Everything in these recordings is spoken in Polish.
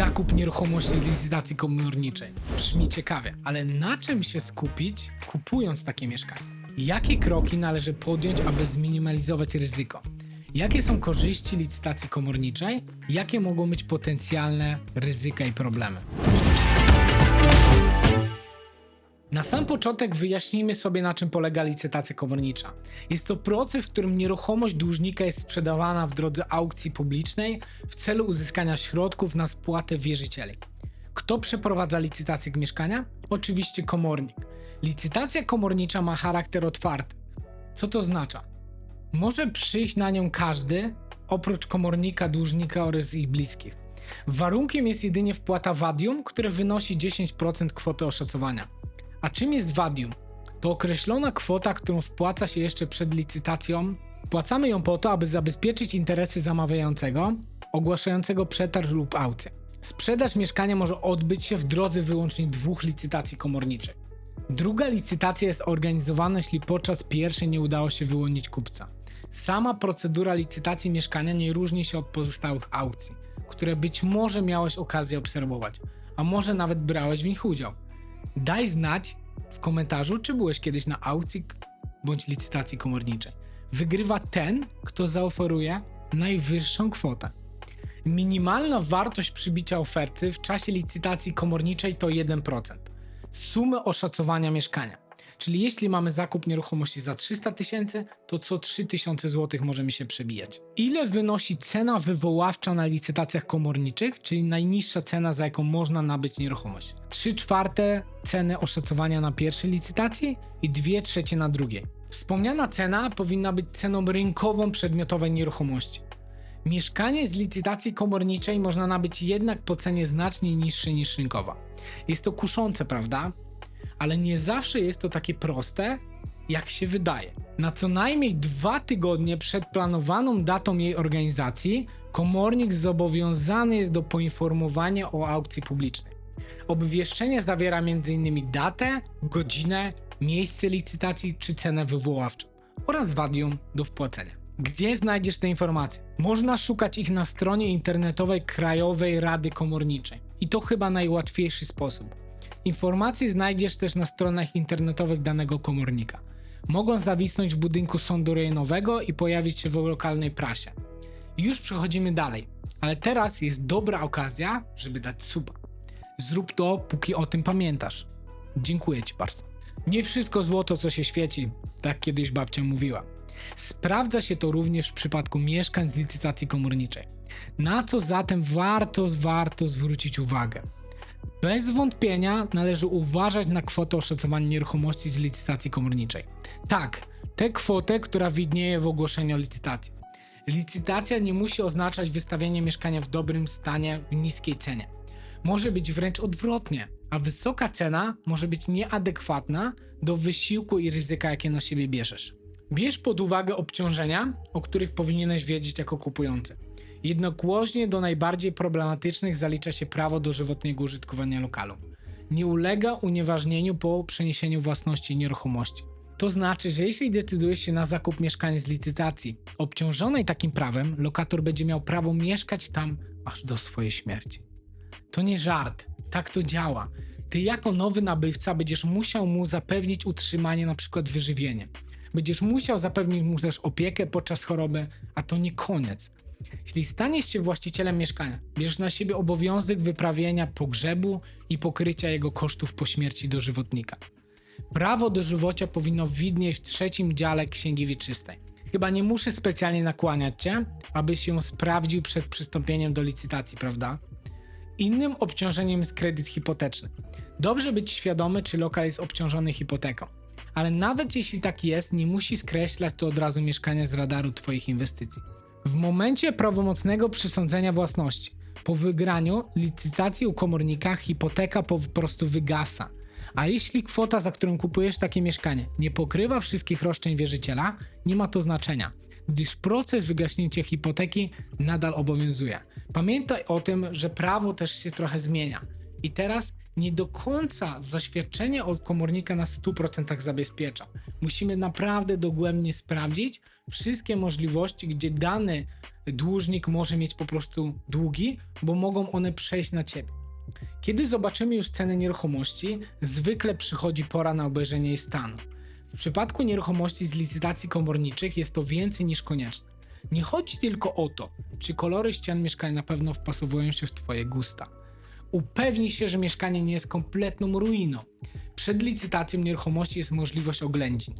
Zakup nieruchomości z licytacji komorniczej. Brzmi ciekawie, ale na czym się skupić, kupując takie mieszkanie? Jakie kroki należy podjąć, aby zminimalizować ryzyko? Jakie są korzyści licytacji komorniczej? Jakie mogą być potencjalne ryzyka i problemy? Na sam początek wyjaśnijmy sobie, na czym polega licytacja komornicza. Jest to proces, w którym nieruchomość dłużnika jest sprzedawana w drodze aukcji publicznej w celu uzyskania środków na spłatę wierzycieli. Kto przeprowadza licytację mieszkania? Oczywiście komornik. Licytacja komornicza ma charakter otwarty. Co to oznacza? Może przyjść na nią każdy, oprócz komornika, dłużnika oraz ich bliskich. Warunkiem jest jedynie wpłata wadium, które wynosi 10% kwoty oszacowania. A czym jest wadium? To określona kwota, którą wpłaca się jeszcze przed licytacją. Płacamy ją po to, aby zabezpieczyć interesy zamawiającego, ogłaszającego przetarg lub aukcję. Sprzedaż mieszkania może odbyć się w drodze wyłącznie dwóch licytacji komorniczych. Druga licytacja jest organizowana, jeśli podczas pierwszej nie udało się wyłonić kupca. Sama procedura licytacji mieszkania nie różni się od pozostałych aukcji, które być może miałeś okazję obserwować, a może nawet brałeś w nich udział. Daj znać w komentarzu, czy byłeś kiedyś na aukcji bądź licytacji komorniczej. Wygrywa ten, kto zaoferuje najwyższą kwotę. Minimalna wartość przybicia oferty w czasie licytacji komorniczej to 1% sumy oszacowania mieszkania. Czyli jeśli mamy zakup nieruchomości za 300 tysięcy, to co 3000 zł może mi się przebijać. Ile wynosi cena wywoławcza na licytacjach komorniczych, czyli najniższa cena, za jaką można nabyć nieruchomość? 3 czwarte ceny oszacowania na pierwszej licytacji i 2 trzecie na drugiej. Wspomniana cena powinna być ceną rynkową przedmiotowej nieruchomości. Mieszkanie z licytacji komorniczej można nabyć jednak po cenie znacznie niższej niż rynkowa. Jest to kuszące, prawda? Ale nie zawsze jest to takie proste, jak się wydaje. Na co najmniej dwa tygodnie przed planowaną datą jej organizacji, komornik zobowiązany jest do poinformowania o aukcji publicznej. Obwieszczenie zawiera m.in. datę, godzinę, miejsce licytacji czy cenę wywoławczą oraz wadium do wpłacenia. Gdzie znajdziesz te informacje? Można szukać ich na stronie internetowej Krajowej Rady Komorniczej. I to chyba najłatwiejszy sposób. Informacje znajdziesz też na stronach internetowych danego komornika. Mogą zawisnąć w budynku sądu rejonowego i pojawić się w lokalnej prasie. Już przechodzimy dalej, ale teraz jest dobra okazja, żeby dać suba. Zrób to, póki o tym pamiętasz. Dziękuję Ci bardzo. Nie wszystko złoto, co się świeci, tak kiedyś babcia mówiła. Sprawdza się to również w przypadku mieszkań z licytacji komorniczej. Na co zatem warto, warto zwrócić uwagę? Bez wątpienia należy uważać na kwotę oszacowania nieruchomości z licytacji komorniczej. Tak, tę kwotę, która widnieje w ogłoszeniu o licytacji. Licytacja nie musi oznaczać wystawienie mieszkania w dobrym stanie w niskiej cenie. Może być wręcz odwrotnie, a wysoka cena może być nieadekwatna do wysiłku i ryzyka, jakie na siebie bierzesz. Bierz pod uwagę obciążenia, o których powinieneś wiedzieć jako kupujący. Jednogłośnie do najbardziej problematycznych zalicza się prawo do żywotnego użytkowania lokalu. Nie ulega unieważnieniu po przeniesieniu własności nieruchomości. To znaczy, że jeśli decydujesz się na zakup mieszkania z licytacji obciążonej takim prawem, lokator będzie miał prawo mieszkać tam aż do swojej śmierci. To nie żart, tak to działa. Ty jako nowy nabywca będziesz musiał mu zapewnić utrzymanie, na przykład wyżywienie. Będziesz musiał zapewnić mu też opiekę podczas choroby, a to nie koniec. Jeśli staniesz się właścicielem mieszkania, bierzesz na siebie obowiązek wyprawienia pogrzebu i pokrycia jego kosztów po śmierci dożywotnika. Prawo dożywocia powinno widnieć w trzecim dziale Księgi Wieczystej. Chyba nie muszę specjalnie nakłaniać cię, abyś ją sprawdził przed przystąpieniem do licytacji, prawda? Innym obciążeniem jest kredyt hipoteczny. Dobrze być świadomy, czy lokal jest obciążony hipoteką. Ale nawet jeśli tak jest, nie musi skreślać to od razu mieszkania z radaru Twoich inwestycji. W momencie prawomocnego przysądzenia własności, po wygraniu licytacji u komornika, hipoteka po prostu wygasa. A jeśli kwota, za którą kupujesz takie mieszkanie, nie pokrywa wszystkich roszczeń wierzyciela, nie ma to znaczenia, gdyż proces wygaśnięcia hipoteki nadal obowiązuje. Pamiętaj o tym, że prawo też się trochę zmienia. I teraz nie do końca zaświadczenie od komornika na 100% zabezpiecza. Musimy naprawdę dogłębnie sprawdzić wszystkie możliwości, gdzie dany dłużnik może mieć po prostu długi, bo mogą one przejść na ciebie. Kiedy zobaczymy już cenę nieruchomości, zwykle przychodzi pora na obejrzenie jej stanu. W przypadku nieruchomości z licytacji komorniczych jest to więcej niż konieczne. Nie chodzi tylko o to, czy kolory ścian mieszkania na pewno wpasowują się w Twoje gusta. Upewnij się, że mieszkanie nie jest kompletną ruiną. Przed licytacją nieruchomości jest możliwość oględzin.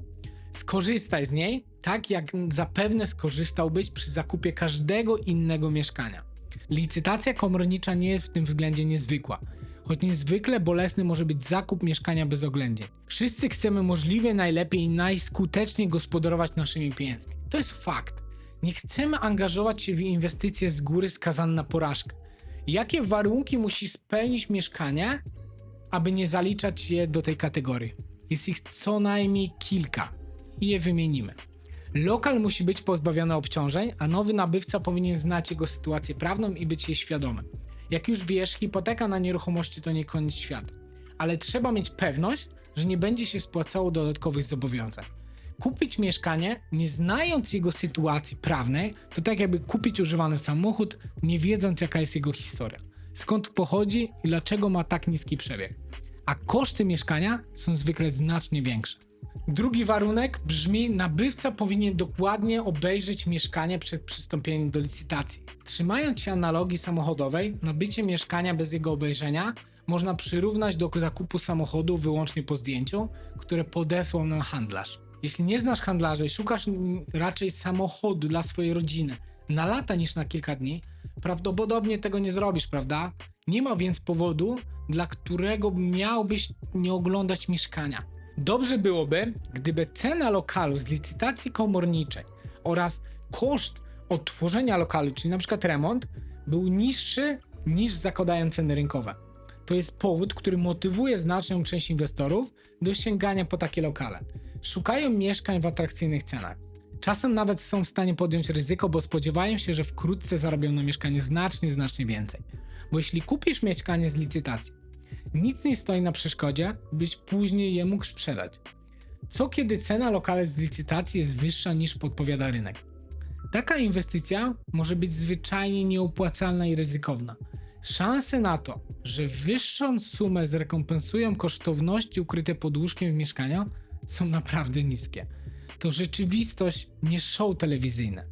Skorzystaj z niej, tak jak zapewne skorzystałbyś przy zakupie każdego innego mieszkania. Licytacja komornicza nie jest w tym względzie niezwykła, choć niezwykle bolesny może być zakup mieszkania bez oględzin. Wszyscy chcemy możliwie najlepiej i najskuteczniej gospodarować naszymi pieniędzmi. To jest fakt. Nie chcemy angażować się w inwestycje z góry skazane na porażkę. Jakie warunki musi spełnić mieszkanie, aby nie zaliczać je do tej kategorii? Jest ich co najmniej kilka i je wymienimy. Lokal musi być pozbawiony obciążeń, a nowy nabywca powinien znać jego sytuację prawną i być jej świadomy. Jak już wiesz, hipoteka na nieruchomości to nie koniec świata, ale trzeba mieć pewność, że nie będzie się spłacało dodatkowych zobowiązań. Kupić mieszkanie, nie znając jego sytuacji prawnej, to tak jakby kupić używany samochód, nie wiedząc jaka jest jego historia. Skąd pochodzi i dlaczego ma tak niski przebieg. A koszty mieszkania są zwykle znacznie większe. Drugi warunek brzmi: nabywca powinien dokładnie obejrzeć mieszkanie przed przystąpieniem do licytacji. Trzymając się analogii samochodowej, nabycie mieszkania bez jego obejrzenia można przyrównać do zakupu samochodu wyłącznie po zdjęciu, które podesłał nam handlarz. Jeśli nie znasz handlarza i szukasz raczej samochodu dla swojej rodziny na lata niż na kilka dni, prawdopodobnie tego nie zrobisz, prawda? Nie ma więc powodu, dla którego miałbyś nie oglądać mieszkania. Dobrze byłoby, gdyby cena lokalu z licytacji komorniczej oraz koszt odtworzenia lokalu, czyli na przykład remont, był niższy niż zakładają ceny rynkowe. To jest powód, który motywuje znaczną część inwestorów do sięgania po takie lokale. Szukają mieszkań w atrakcyjnych cenach. Czasem nawet są w stanie podjąć ryzyko, bo spodziewają się, że wkrótce zarobią na mieszkanie znacznie, znacznie więcej. Bo jeśli kupisz mieszkanie z licytacji, nic nie stoi na przeszkodzie, byś później je mógł sprzedać. Co kiedy cena lokale z licytacji jest wyższa niż podpowiada rynek? Taka inwestycja może być zwyczajnie nieopłacalna i ryzykowna. Szanse na to, że wyższą sumę zrekompensują kosztowności ukryte pod łóżkiem w mieszkaniu, są naprawdę niskie. To rzeczywistość, nie show telewizyjne.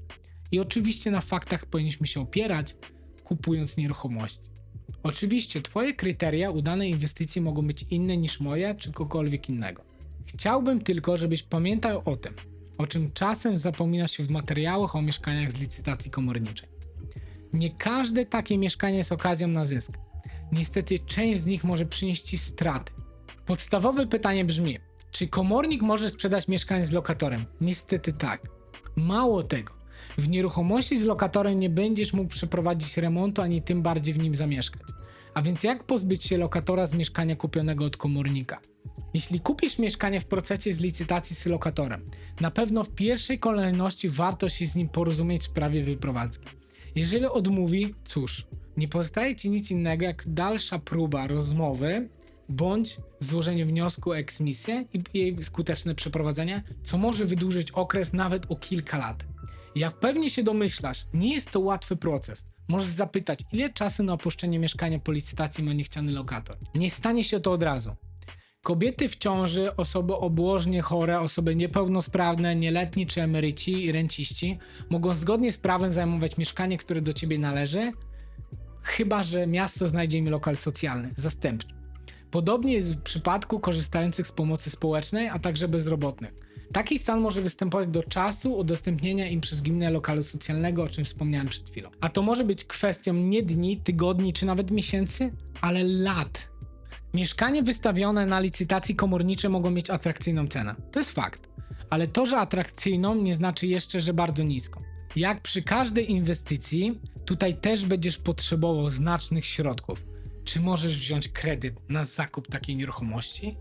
I oczywiście na faktach powinniśmy się opierać, kupując nieruchomości. Oczywiście Twoje kryteria udanej inwestycji mogą być inne niż moje czy kogokolwiek innego. Chciałbym tylko, żebyś pamiętał o tym, o czym czasem zapomina się w materiałach o mieszkaniach z licytacji komorniczej. Nie każde takie mieszkanie jest okazją na zysk. Niestety część z nich może przynieść Ci straty. Podstawowe pytanie brzmi, czy komornik może sprzedać mieszkanie z lokatorem? Niestety tak. Mało tego, w nieruchomości z lokatorem nie będziesz mógł przeprowadzić remontu, ani tym bardziej w nim zamieszkać. A więc jak pozbyć się lokatora z mieszkania kupionego od komornika? Jeśli kupisz mieszkanie w procesie z licytacji z lokatorem, na pewno w pierwszej kolejności warto się z nim porozumieć w sprawie wyprowadzki. Jeżeli odmówi, cóż, nie pozostaje ci nic innego jak dalsza próba rozmowy bądź złożenie wniosku o eksmisję i jej skuteczne przeprowadzenie, co może wydłużyć okres nawet o kilka lat. Jak pewnie się domyślasz, nie jest to łatwy proces. Możesz zapytać, ile czasu na opuszczenie mieszkania po licytacji ma niechciany lokator. Nie stanie się to od razu. Kobiety w ciąży, osoby obłożnie chore, osoby niepełnosprawne, nieletni czy emeryci i renciści mogą zgodnie z prawem zajmować mieszkanie, które do ciebie należy, chyba że miasto znajdzie im lokal socjalny, zastępczy. Podobnie jest w przypadku korzystających z pomocy społecznej, a także bezrobotnych. Taki stan może występować do czasu udostępnienia im przez gminę lokalu socjalnego, o czym wspomniałem przed chwilą. A to może być kwestią nie dni, tygodni czy nawet miesięcy, ale lat. Mieszkanie wystawione na licytacji komornicze mogą mieć atrakcyjną cenę. To jest fakt. Ale to, że atrakcyjną, nie znaczy jeszcze, że bardzo niską. Jak przy każdej inwestycji, tutaj też będziesz potrzebował znacznych środków. Czy możesz wziąć kredyt na zakup takiej nieruchomości?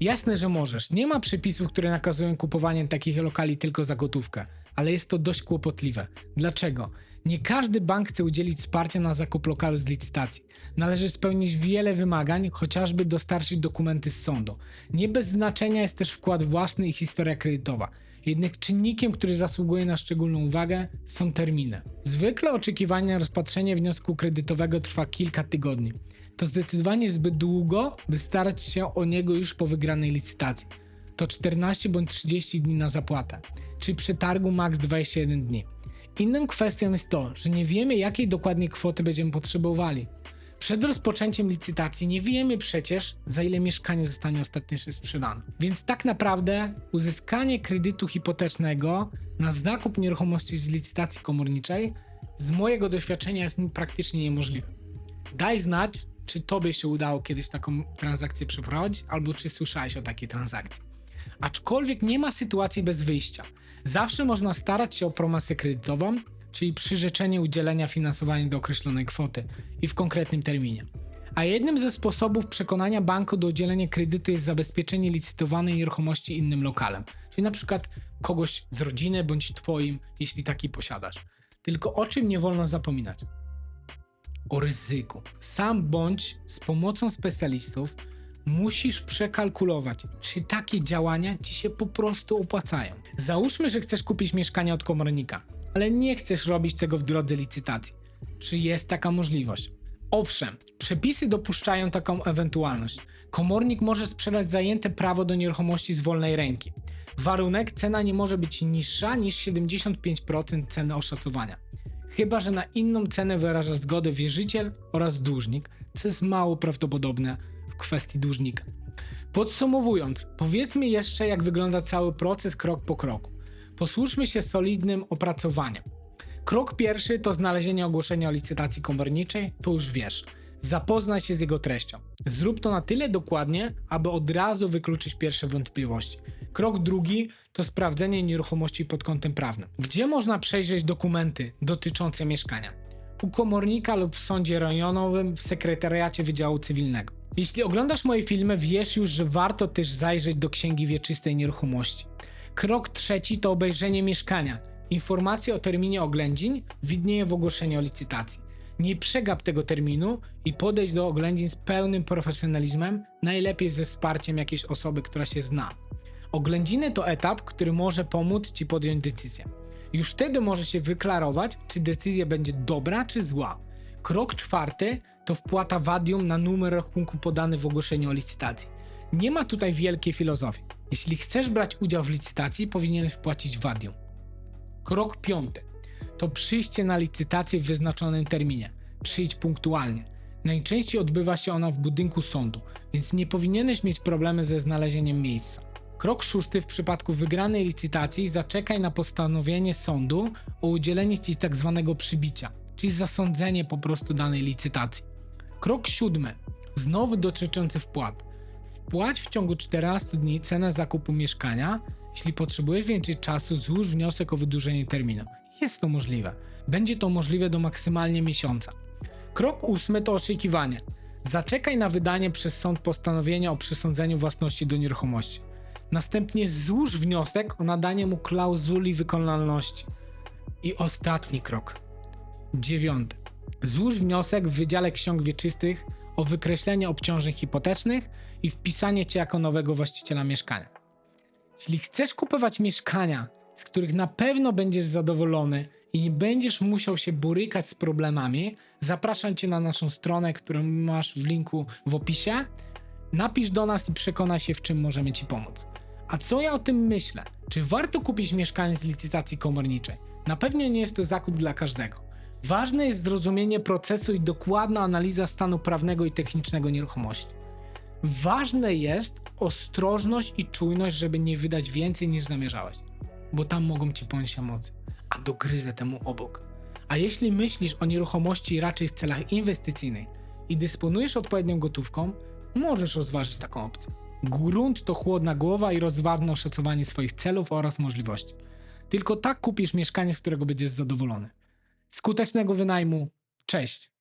Jasne, że możesz. Nie ma przepisów, które nakazują kupowanie takich lokali tylko za gotówkę, ale jest to dość kłopotliwe. Dlaczego? Nie każdy bank chce udzielić wsparcia na zakup lokalu z licytacji. Należy spełnić wiele wymagań, chociażby dostarczyć dokumenty z sądu. Nie bez znaczenia jest też wkład własny i historia kredytowa. Jednak czynnikiem, który zasługuje na szczególną uwagę, są terminy. Zwykle oczekiwanie na rozpatrzenie wniosku kredytowego trwa kilka tygodni. To zdecydowanie zbyt długo, by starać się o niego już po wygranej licytacji. To 14 bądź 30 dni na zapłatę, czyli przy targu maks 21 dni. Inną kwestią jest to, że nie wiemy jakiej dokładnie kwoty będziemy potrzebowali. Przed rozpoczęciem licytacji nie wiemy przecież, za ile mieszkanie zostanie ostatecznie sprzedane. Więc tak naprawdę uzyskanie kredytu hipotecznego na zakup nieruchomości z licytacji komorniczej z mojego doświadczenia jest praktycznie niemożliwe. Daj znać, czy tobie się udało kiedyś taką transakcję przeprowadzić, albo czy słyszałeś o takiej transakcji. Aczkolwiek nie ma sytuacji bez wyjścia. Zawsze można starać się o promesę kredytową, czyli przyrzeczenie udzielenia finansowania do określonej kwoty i w konkretnym terminie. A jednym ze sposobów przekonania banku do udzielenia kredytu jest zabezpieczenie licytowanej nieruchomości innym lokalem, czyli na przykład kogoś z rodziny bądź twoim, jeśli taki posiadasz. Tylko o czym nie wolno zapominać? O ryzyku. Sam bądź z pomocą specjalistów musisz przekalkulować, czy takie działania ci się po prostu opłacają. Załóżmy, że chcesz kupić mieszkanie od komornika, ale nie chcesz robić tego w drodze licytacji. Czy jest taka możliwość? Owszem, przepisy dopuszczają taką ewentualność. Komornik może sprzedać zajęte prawo do nieruchomości z wolnej ręki. Warunek cena nie może być niższa niż 75% ceny oszacowania. Chyba, że na inną cenę wyraża zgodę wierzyciel oraz dłużnik, co jest mało prawdopodobne w kwestii dłużnika. Podsumowując, powiedzmy jeszcze, jak wygląda cały proces krok po kroku. Posłużmy się solidnym opracowaniem. Krok pierwszy to znalezienie ogłoszenia o licytacji komorniczej, to już wiesz. Zapoznaj się z jego treścią. Zrób to na tyle dokładnie, aby od razu wykluczyć pierwsze wątpliwości. Krok drugi to sprawdzenie nieruchomości pod kątem prawnym. Gdzie można przejrzeć dokumenty dotyczące mieszkania? U komornika lub w sądzie rejonowym w sekretariacie Wydziału Cywilnego. Jeśli oglądasz moje filmy, wiesz już, że warto też zajrzeć do Księgi Wieczystej Nieruchomości. Krok trzeci to obejrzenie mieszkania. Informacje o terminie oględzin widnieje w ogłoszeniu o licytacji. Nie przegap tego terminu i podejdź do oględzin z pełnym profesjonalizmem, najlepiej ze wsparciem jakiejś osoby, która się zna. Oględziny to etap, który może pomóc Ci podjąć decyzję. Już wtedy może się wyklarować, czy decyzja będzie dobra czy zła. Krok czwarty to wpłata wadium na numer rachunku podany w ogłoszeniu o licytacji. Nie ma tutaj wielkiej filozofii. Jeśli chcesz brać udział w licytacji, powinieneś wpłacić wadium. Krok piąty to przyjście na licytację w wyznaczonym terminie. Przyjdź punktualnie. Najczęściej odbywa się ona w budynku sądu, więc nie powinieneś mieć problemy ze znalezieniem miejsca. Krok szósty w przypadku wygranej licytacji zaczekaj na postanowienie sądu o udzielenie ci tzw. przybicia, czyli zasądzenie po prostu danej licytacji. Krok siódmy, znowu dotyczący wpłat. Wpłać w ciągu 14 dni cenę zakupu mieszkania. Jeśli potrzebujesz więcej czasu, złóż wniosek o wydłużenie terminu. Jest to możliwe. Będzie to możliwe do maksymalnie miesiąca. Krok ósmy to oczekiwanie. Zaczekaj na wydanie przez sąd postanowienia o przysądzeniu własności do nieruchomości. Następnie złóż wniosek o nadanie mu klauzuli wykonalności. I ostatni krok. Dziewiąty. Złóż wniosek w Wydziale Ksiąg Wieczystych o wykreślenie obciążeń hipotecznych i wpisanie cię jako nowego właściciela mieszkania. Jeśli chcesz kupować mieszkania, z których na pewno będziesz zadowolony i nie będziesz musiał się borykać z problemami, zapraszam cię na naszą stronę, którą masz w linku w opisie. Napisz do nas i przekonaj się, w czym możemy ci pomóc. A co ja o tym myślę? Czy warto kupić mieszkanie z licytacji komorniczej? Na pewno nie jest to zakup dla każdego. Ważne jest zrozumienie procesu i dokładna analiza stanu prawnego i technicznego nieruchomości. Ważne jest ostrożność i czujność, żeby nie wydać więcej niż zamierzałeś, bo tam mogą ci ponieść emocje, a dogryzę temu obok. A jeśli myślisz o nieruchomości raczej w celach inwestycyjnych i dysponujesz odpowiednią gotówką, możesz rozważyć taką opcję. Grunt to chłodna głowa i rozważne oszacowanie swoich celów oraz możliwości. Tylko tak kupisz mieszkanie, z którego będziesz zadowolony. Skutecznego wynajmu. Cześć!